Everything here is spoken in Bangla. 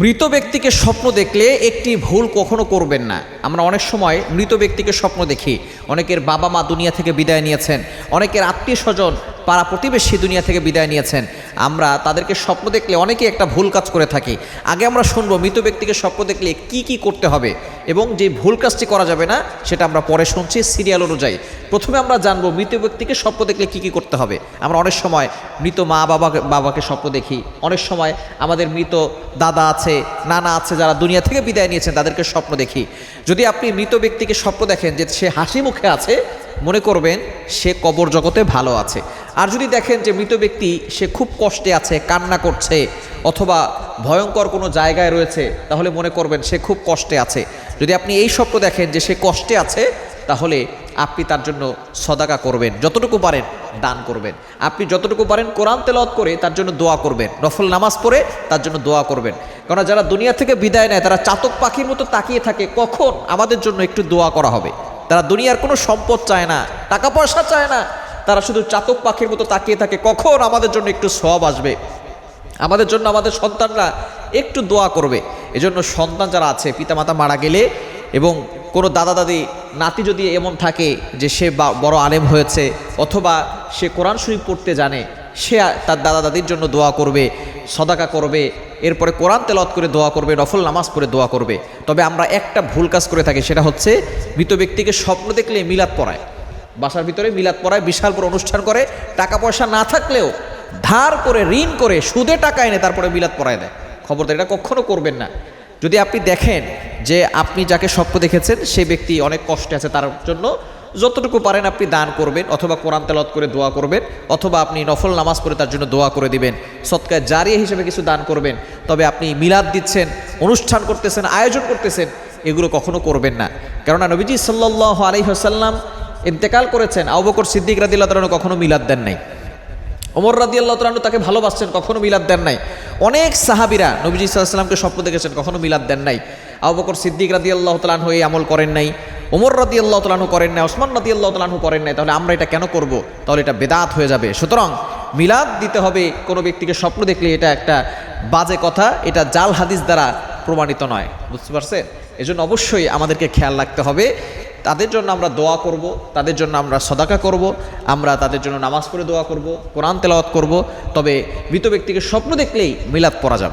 মৃত ব্যক্তিকে স্বপ্ন দেখলে একটি ভুল কখনো করবেন না। আমরা অনেক সময় মৃত ব্যক্তিকে স্বপ্ন দেখি। অনেকের বাবা মা দুনিয়া থেকে বিদায় নিয়েছেন। অনেকের আত্মীয় স্বজন পাড়া প্রতিবেশী দুনিয়া থেকে বিদায় নিয়েছেন। আমরা তাদেরকে স্বপ্ন দেখলে অনেকেই একটা ভুল কাজ করে থাকি। আগে আমরা শুনব মৃত ব্যক্তিকে স্বপ্ন দেখলে কি কি করতে হবে এবং যে ভুল কাজটি করা যাবে না, সেটা আমরা পরে শুনছি সিরিয়াল অনুযায়ী। প্রথমে আমরা জানব মৃত ব্যক্তিকে স্বপ্ন দেখলে কি কি করতে হবে। আমরা অনেক সময় মৃত মা বাবাকে বাবাকে স্বপ্ন দেখি। অনেক সময় আমাদের মৃত দাদা আছে নানা আছে যারা দুনিয়া থেকে বিদায় নিয়েছেন, তাদেরকে স্বপ্ন দেখি। যদি আপনি মৃত ব্যক্তিকে স্বপ্ন দেখেন যে সে হাসি মুখে আছে, মনে করবেন সে কবর জগতে ভালো আছে। আর যদি দেখেন যে মৃত ব্যক্তি সে খুব কষ্টে আছে, কান্না করছে, অথবা ভয়ঙ্কর কোনো জায়গায় রয়েছে, তাহলে মনে করবেন সে খুব কষ্টে আছে। যদি আপনি এই স্বপ্ন দেখেন যে সে কষ্টে আছে তাহলে আপনি তার জন্য সদাকা করবেন, যতটুকু পারেন দান করবেন। আপনি যতটুকু পারেন কোরআন তেলাওয়াত করে তার জন্য দোয়া করবেন। নফল নামাজ পড়ে তার জন্য দোয়া করবেন। কারণ যারা দুনিয়া থেকে বিদায় নেয়, তারা চাতক পাখির মতো তাকিয়ে থাকে, কখন আমাদের জন্য একটু দোয়া করা হবে? তারা দুনিয়ার কোনো সম্পদ চায় না টাকা পয়সা চায় না, তারা শুধু চাতক পাখির মতো তাকিয়ে থাকে, কখন আমাদের জন্য একটু সব আসবে? আমাদের জন্য আমাদের সন্তানরা একটু দোয়া করবে। এজন্য সন্তান যারা আছে, পিতামাতা মারা গেলে এবং কোনো দাদা দাদি, নাতি যদি এমন থাকে যে সে বড় আলেম হয়েছে অথবা সে কোরআন শরীফ পড়তে জানে, সে তার দাদা দাদির জন্য দোয়া করবে, সদাকা করবে, এরপরে কোরআন তেলত করে দোয়া করবে, নফল নামাজ পড়ে দোয়া করবে। তবে আমরা একটা ভুল কাজ করে থাকি, সেটা হচ্ছে মৃত ব্যক্তিকে স্বপ্ন দেখলে মিলাদ পড়ায়। বাসার ভিতরে মিলাদ পড়ায়, বিশাল বড় অনুষ্ঠান করে, টাকা পয়সা না থাকলেও ধার করে, ঋণ করে, সুদে টাকা এনে তারপরে মিলাদ পড়ায় দেয়। খবরদার, এটা কখনো করবেন না। যদি আপনি দেখেন যে আপনি যাকে স্বপ্ন দেখেছেন সেই ব্যক্তি অনেক কষ্টে আছে তার জন্য যতটুকু পারেন আপনি দান করবেন অথবা কোরআন তেলত করে দোয়া করবেন অথবা আপনি নফল নামাজ পড়ে তার জন্য দোয়া করে দিবেন, সৎকার জারিয়া হিসেবে কিছু দান করবেন। তবে আপনি মিলাদ দিচ্ছেন, অনুষ্ঠান করতেছেন, আয়োজন করতেছেন, এগুলো কখনো করবেন না। কেননা নবীজি সাল্লাহ আলহিহাসাল্লাম ইন্তেকাল করেছেন আবকর সিদ্দিক রাদিল্লাহ তালন কখনো মিলাদ দেন নাই। ওমর রাদি আল্লাহ তালন তাকে ভালোবাসছেন, কখনো মিলাদ দেন নাই। অনেক সাহাবিরা নবীজি সাল্লামকে স্বপ্ন দেখেছেন, কখনো মিলাদ দেন নাই। আবকর বকর সিদ্দিক রাদি আল্লাহ তালান হয়ে আমল করেন নাই। ওমর রাদি আল্লাহ তালাহু করেন নাই, ওসমান রাদি আল্লাহ তালাহু করেন নাই, তাহলে আমরা এটা কেন করব? তাহলে এটা বেদাত হয়ে যাবে। সুতরাং মিলাদ দিতে হবে কোনো ব্যক্তিকে স্বপ্ন দেখলে এটা একটা বাজে কথা, এটা জাল হাদিস দ্বারা প্রমাণিত নয়। বুঝতে পারছেন? এজন্য অবশ্যই আমাদেরকে খেয়াল রাখতে হবে। তাদের জন্য আমরা দোয়া করব, তাদের জন্য আমরা সদাকা করব, আমরা তাদের জন্য নামাজ পড়ে দোয়া করব, কোরআন তেলাওয়াত করব, তবে মৃত ব্যক্তিকে স্বপ্ন দেখলেই মিলাদ পড়া যাবে।